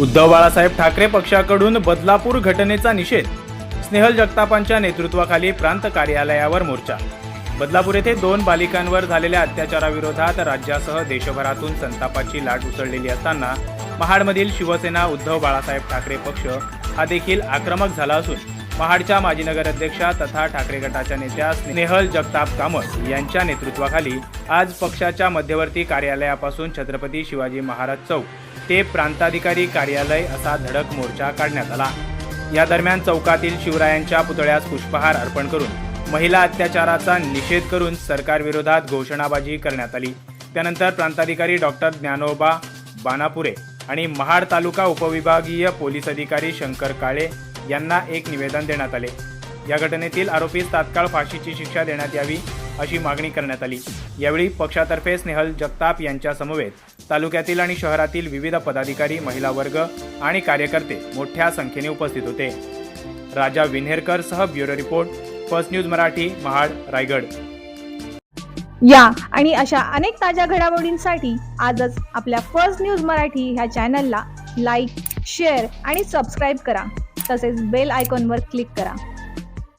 उद्धव बाळासाहेब ठाकरे पक्षाकडून बदलापूर घटनेचा निषेध. स्नेहल जगतापांच्या नेतृत्वाखाली प्रांत कार्यालयावर मोर्चा. बदलापूर येथे दोन बालिकांवर झालेल्या अत्याचाराविरोधात राज्यासह देशभरातून संतापाची लाट उसळलेली असताना महाडमधील शिवसेना उद्धव बाळासाहेब ठाकरे पक्ष हा देखील आक्रमक झाला असून महाडच्या माजी नगराध्यक्षा तथा ठाकरे गटाच्या नेत्या स्नेहल जगताप कामत यांच्या नेतृत्वाखाली आज पक्षाच्या मध्यवर्ती कार्यालयापासून छत्रपती शिवाजी महाराज चौक ते प्रांताधिकारी कार्यालय असा धडक मोर्चा काढण्यात आला. या दरम्यान चौकातील शिवरायांच्या पुतळ्यास पुष्पहार अर्पण करून महिला अत्याचाराचा निषेध करून सरकारविरोधात घोषणाबाजी करण्यात आली. त्यानंतर प्रांताधिकारी डॉक्टर ज्ञानोबा बानापुरे आणि महाड तालुका उपविभागीय पोलीस अधिकारी शंकर काळे यांना एक निवेदन देण्यात आले. या घटनेतील आरोपीस तात्काळ फाशीची शिक्षा देण्यात यावी अशी मागणी करण्यात आली. यावेळी पक्षातर्फे स्नेहल जगताप यांच्यासमवेत तालुक्यातील आणि शहरातील विविध पदाधिकारी महिला वर्ग आणि कार्यकर्ते मोठ्या संख्येने उपस्थित होते. राजा विन्हेरकर सह bureau report first news Marathi Mahad Raigad. या आणि अशा अनेक ताज्या घडामोडींसाठी आजच आपल्या फर्स्ट न्यूज मराठी ह्या चॅनलला लाईक शेअर आणि सबस्क्राईब करा. तसेच बेल आयकॉनवर क्लिक करा.